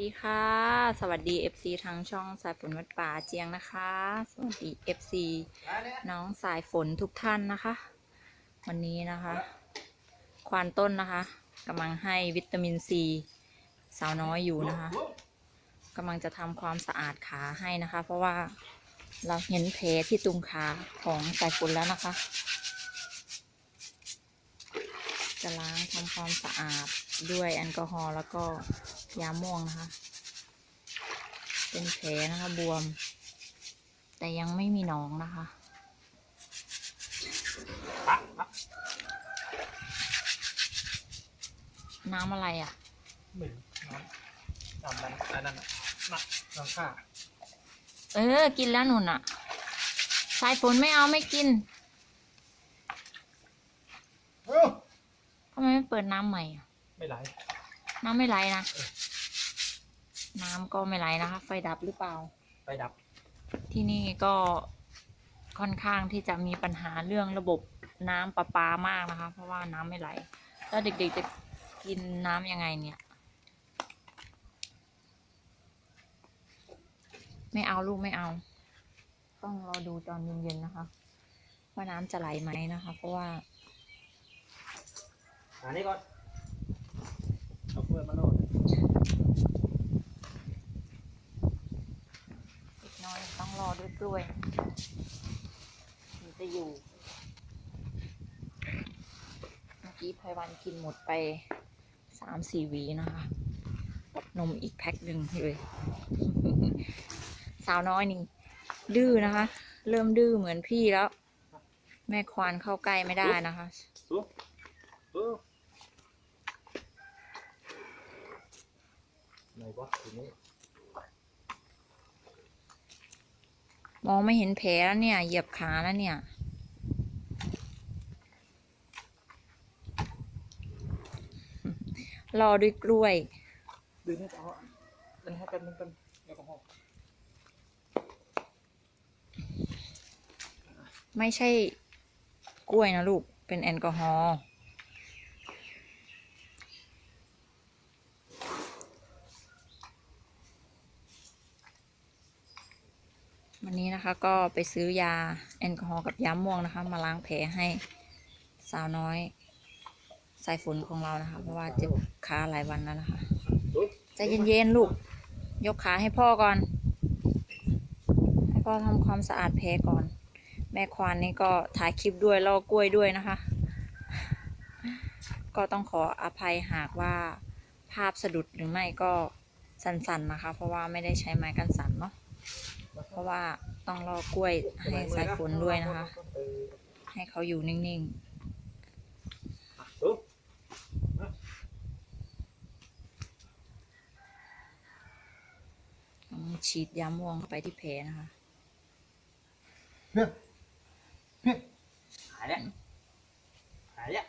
ดีค่ะ สวัสดี FC ทางช่องสายฝนวัดป่าเจียงนะคะ สวัสดี FC น้องสายฝนทุกท่านนะคะ วันนี้นะคะ ควานต้นนะคะกำลังให้วิตามินซีสาวน้อยอยู่นะคะกำลังจะทำความสะอาดขาให้นะคะ เพราะว่าเราเห็นแผลที่ตุงขาของสายฝนแล้วนะคะ จะล้างทำความสะอาดด้วยแอลกอฮอล์แล้วก็ ยาม่วงนะคะ เป็นแผลนะคะบวม แต่ยังไม่มีหนองนะคะ น้ำอะไรอะเหม็นน้ำน้ำนั้นอันนั้นน่ะน้ำข้าเออ กินแล้วหนุนอะสายฝนไม่เอาไม่กินเอ้าทำไมไม่เปิดน้ำใหม่อะไม่ไหล น้ำไม่ไหลนะ น้ำก็ไม่ไหลนะคะ ไฟดับหรือเปล่าไปดับ ที่นี่ก็ค่อนข้างที่จะมีปัญหาเรื่องระบบน้ำประปามากนะคะ เพราะว่าน้ำไม่ไหล แล้วเด็กๆจะกินน้ำยังไงเนี่ย ไม่เอาลูกไม่เอา ต้องรอดูตอนเย็นๆนะคะว่าน้ำจะไหลไหมนะคะ เพราะว่าหานี่ก่อนิดมาโลดอีกน้อยต้องรอด้วยกล้วยถึงจะอยู่ เมื่อกี้ไพวันกินหมดไปสามสี่วีนะคะกับนมอีกแพ็คหนึ่งเลย สาวน้อยนี่ ดื้อนะคะ เริ่มดื้อเหมือนพี่แล้ว แม่ควานเข้าใกล้ไม่ได้นะคะ สู้สู้ไหน วะทีนี้มองไม่เห็นแผลแล้วเนี่ย เหยียบขาแล้วเนี่ย รอด้วยกล้วย ดึงให้เอาดึงให้เป็นเป็นแอลกอฮอล์ไม่ใช่กล้วยนะลูก เป็นแอลกอฮอล์ วันนี้นะคะก็ไปซื้อยาแอลกอฮอล์กับยาม่วงนะคะ มาล้างแผลให้สาวน้อยสายฝนของเรานะคะ เพราะว่าเจ็บขาหลายวันแล้วนะคะสู้ใจเย็นๆลูก ยกขาให้พ่อก่อน ให้พ่อทำความสะอาดแผลก่อน แม่ควานนี่ก็ถ่ายคลิปด้วยล่อกล้วยด้วยนะคะ ก็ต้องขออภัยหากว่าภาพสะดุดหรือไม่ก็สั่นๆนะคะ เพราะว่าไม่ได้ใช้ไม้กันสั่นเนาะ เพราะว่าต้องล่อกล้วยให้สายฝนด้วยนะคะเออให้เขาอยู่นิ่งสู้ๆต้องฉีดยาม่วงเข้าไปที่แผลนะคะเพื่อนเพื่อนหายแล้วหายแล้ว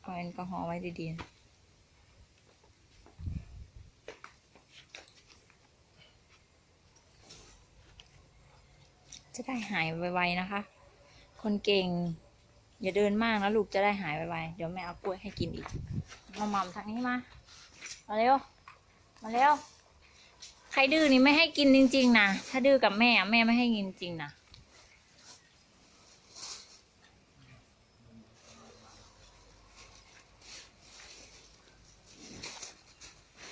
เอาแอลกอฮอล์ไว้ดีๆ จะได้หายไวๆนะคะ คนเก่ง อย่าเดินมากนะลูกจะได้หายไวๆเดี๋ยวแม่เอากล้วยให้กินอีกมาหม่ำทางนี้มา มาเร็ว มาเร็ว ใครดื้อนี่ไม่ให้กินจริง ๆนะถ้าดื้อกับแม่แม่ไม่ให้กินจริงนะ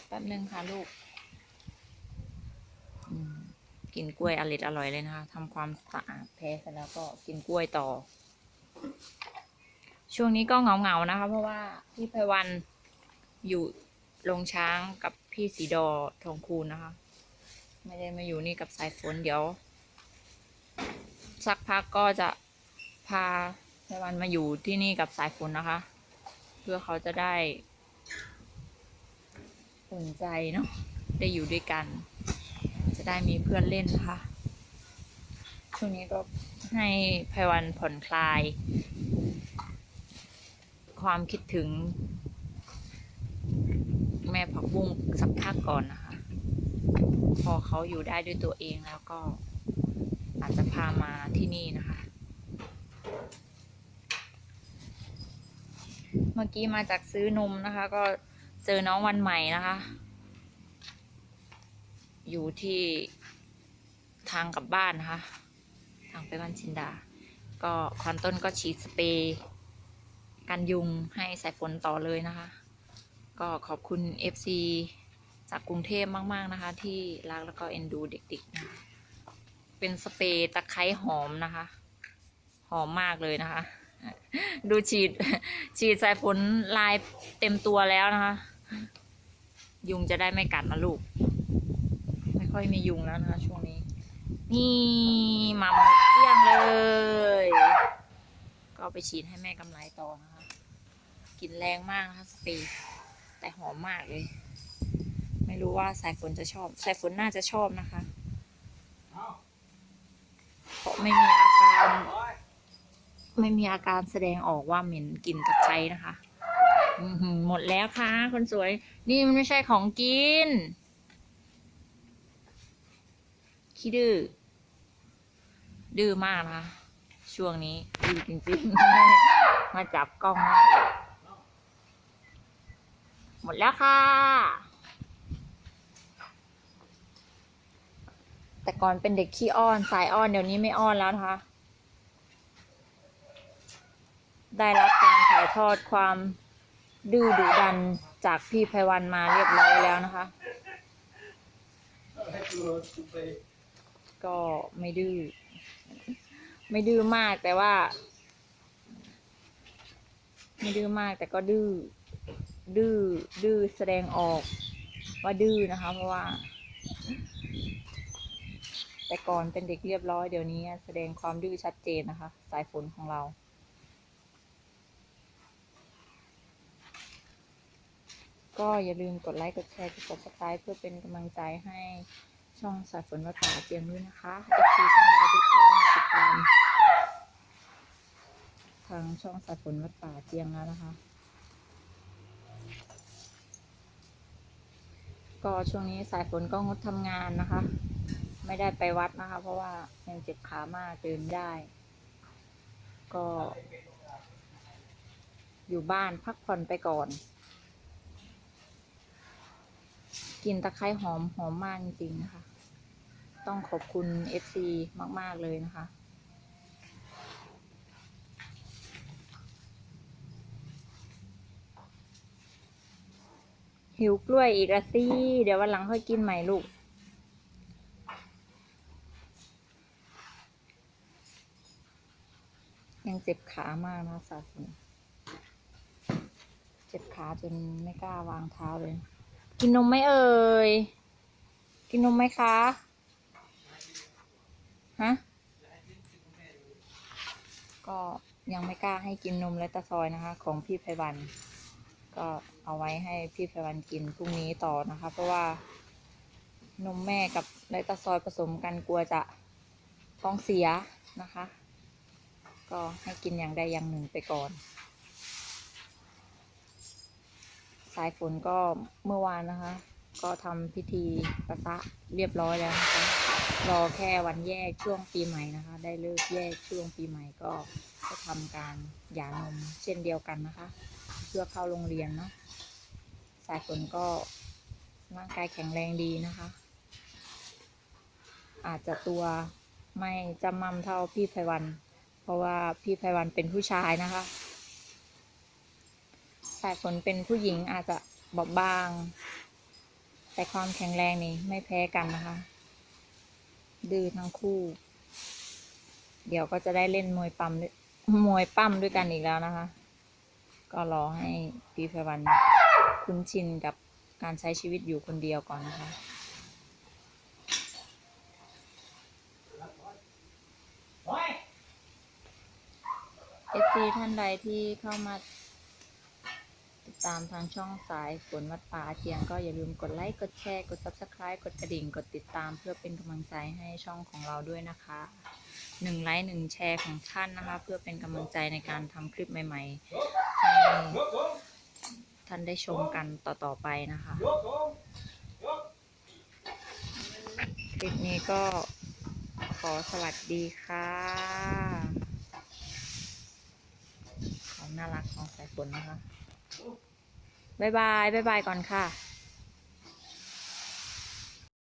แป๊บนึงค่ะลูก กินกล้วยอร่อยอร่อยเลยนะคะทำความสะอาดแพ้เสร็จแล้วก็กินกล้วยต่อ ช่วงนี้ก็เหงาเงาๆนะคะ เพราะว่าพี่ไพวันอยู่ลงช้างกับพี่สีดอทองคูณนะคะ ไม่ได้มาอยู่นี่กับสายฝนเดี๋ยว สักพักก็จะพาไพวันมาอยู่ที่นี่กับสายฝนนะคะ เพื่อเขาจะได้อุ่นใจเนาะได้อยู่ด้วยกัน ได้มีเพื่อนเล่นนะคะ ช่วงนี้ก็ให้ไพวันผ่อนคลาย ความคิดถึง แม่ผักบุ้งสักพักก่อนนะคะ พอเขาอยู่ได้ด้วยตัวเองแล้วก็อาจจะพามาที่นี่นะคะ เมื่อกี้มาจากซื้อนมนะคะ ก็เจอน้องวันใหม่นะคะ อยู่ที่ทางกลับบ้านนะคะทางไปบ้านชินดา ก็ควันต้นก็ฉีดสเปรย์กันยุงให้สายฝนต่อเลยนะคะ ก็ขอบคุณ FC จากกรุงเทพมากๆนะคะ ที่รักแล้วก็เอ็นดูเด็กๆนะคะเป็นสเปรย์ตะไคร้หอมนะคะ หอมมากเลยนะคะ ดูฉีดฉีดสายฝนลายเต็มตัวแล้วนะคะ ยุงจะได้ไม่กัดนะลูก ค่อยมียุงแล้วนะคะช่วงนี้ นี่มาหมดเกลี้ยงเลย ก็เอาไปฉีดให้แม่กำไรต่อนะคะกลิ่นแรงมากนะคะสเปรย์แต่หอมมากเลย ไม่รู้ว่าสายฝนจะชอบ สายฝนน่าจะชอบนะคะเอาเพราะไม่มีอาการโอ้ยไม่มีอาการแสดงออกว่าเหม็นกลิ่นตะไคร้นะคะอือหือหมดแล้วค่ะ คนสวย นี่มันไม่ใช่ของกิน ขี้ดื้อ ดื้อมากนะคะ ช่วงนี้ดื้อจริงๆ มาจับกล้องมากหมดแล้วค่ะ แต่ก่อนเป็นเด็กขี้อ้อนสายอ้อนเดี๋ยวนี้ไม่อ้อนแล้วนะคะ ได้รับการถ่ายทอดความดื้อดุดันจากพี่ไพวันมาเรียบร้อยแล้วนะคะ ก็ไม่ดื้อไม่ดื้อมากแต่ว่า ไม่ดื้อมากแต่ก็ดื้อดื้อดื้อแสดงออกว่าดื้อนะคะ เพราะว่า แต่ก่อนเป็นเด็กเรียบร้อยเดี๋ยวนี้ แสดงความดื้อชัดเจนนะคะ สายฝนของเราก็อย่าลืมกดไลค์ กดแชร์ กด subscribe เพื่อเป็นกำลังใจให้ ช่องสายฝนวัดป่าเจียงด้วยนะคะเอฟซีท่านใดที่เข้ามาติดตามทางช่องสายฝนวัดป่าเจียงแล้วนะคะ ก็ช่วงนี้สายฝนก็งดทำงานนะคะ ไม่ได้ไปวัดนะคะ เพราะว่ายังเจ็บขามากเดินได้ ก็ อยู่บ้านพักผ่อนไปก่อนกลินตะไคร้หอมหอมมากจริงๆนะคะ ต้องขอบคุณ FC มาก ๆ เลยนะคะ หิวกล้วยอีกละสิ เดี๋ยววันหลังค่อยกินใหม่ลูก ยังเจ็บขามากนะสาธุเจ็บขาจนไม่กล้าวางเท้าเลย กินนมไหมเอ่ย กินนมไหมคะ ฮะ ก็ยังไม่กล้าให้กินนมและตะซอยนะคะ ของพี่ไพวัน ก็เอาไว้ให้พี่ไพวันกินพรุ่งนี้ต่อนะคะ เพราะว่านมแม่กับแลตะซอยผสมกันกลัวจะท้องเสียนะคะ ก็ให้กินอย่างใดอย่างหนึ่งไปก่อน สายฝนก็เมื่อวานนะคะ ก็ทำพิธีประสะเรียบร้อยแล้วนะคะ รอแค่วันแยกช่วงปีใหม่นะคะ ได้เลิกแยกช่วงปีใหม่ก็จะทำการหย่านมเช่นเดียวกันนะคะ เพื่อเข้าโรงเรียนเนาะสายฝนก็ร่างกายแข็งแรงดีนะคะ อาจจะตัวไม่จำมั่มเท่าพี่ไพวัน เพราะว่าพี่ไพวันเป็นผู้ชายนะคะ สายฝนเป็นผู้หญิงอาจจะบอบบาง แต่ความแข็งแรงนี่ไม่แพ้กันนะคะ ดื้อทั้งคู่ เดี๋ยวก็จะได้เล่นมวยปั๊มด้วยมวยปั้มด้วยกันอีกแล้วนะคะ ก็รอให้พี่พวันคุ้นชินกับการใช้ชีวิตอยู่คนเดียวก่อนนะคะเอฟซีท่านใดที่เข้ามา ตามทางช่องสายฝนวัดป่าเทียงก็อย่าลืมกดไลค์กดแชร์กด subscribe กดกระดิ่ง กดติดตามเพื่อเป็นกำลังใจให้ช่องของเราด้วยนะคะหนึ่งไลค์หนึ่งแชร์ของท่านนะคะ เพื่อเป็นกำลังใจในการทำคลิปใหม่ๆให้ท่านได้ชมกันต่อๆไปนะคะคลิปนี้ก็ขอสวัสดีค่ะความน่ารักของสายฝนนะคะ บายบายบายบายก่อนค่ะ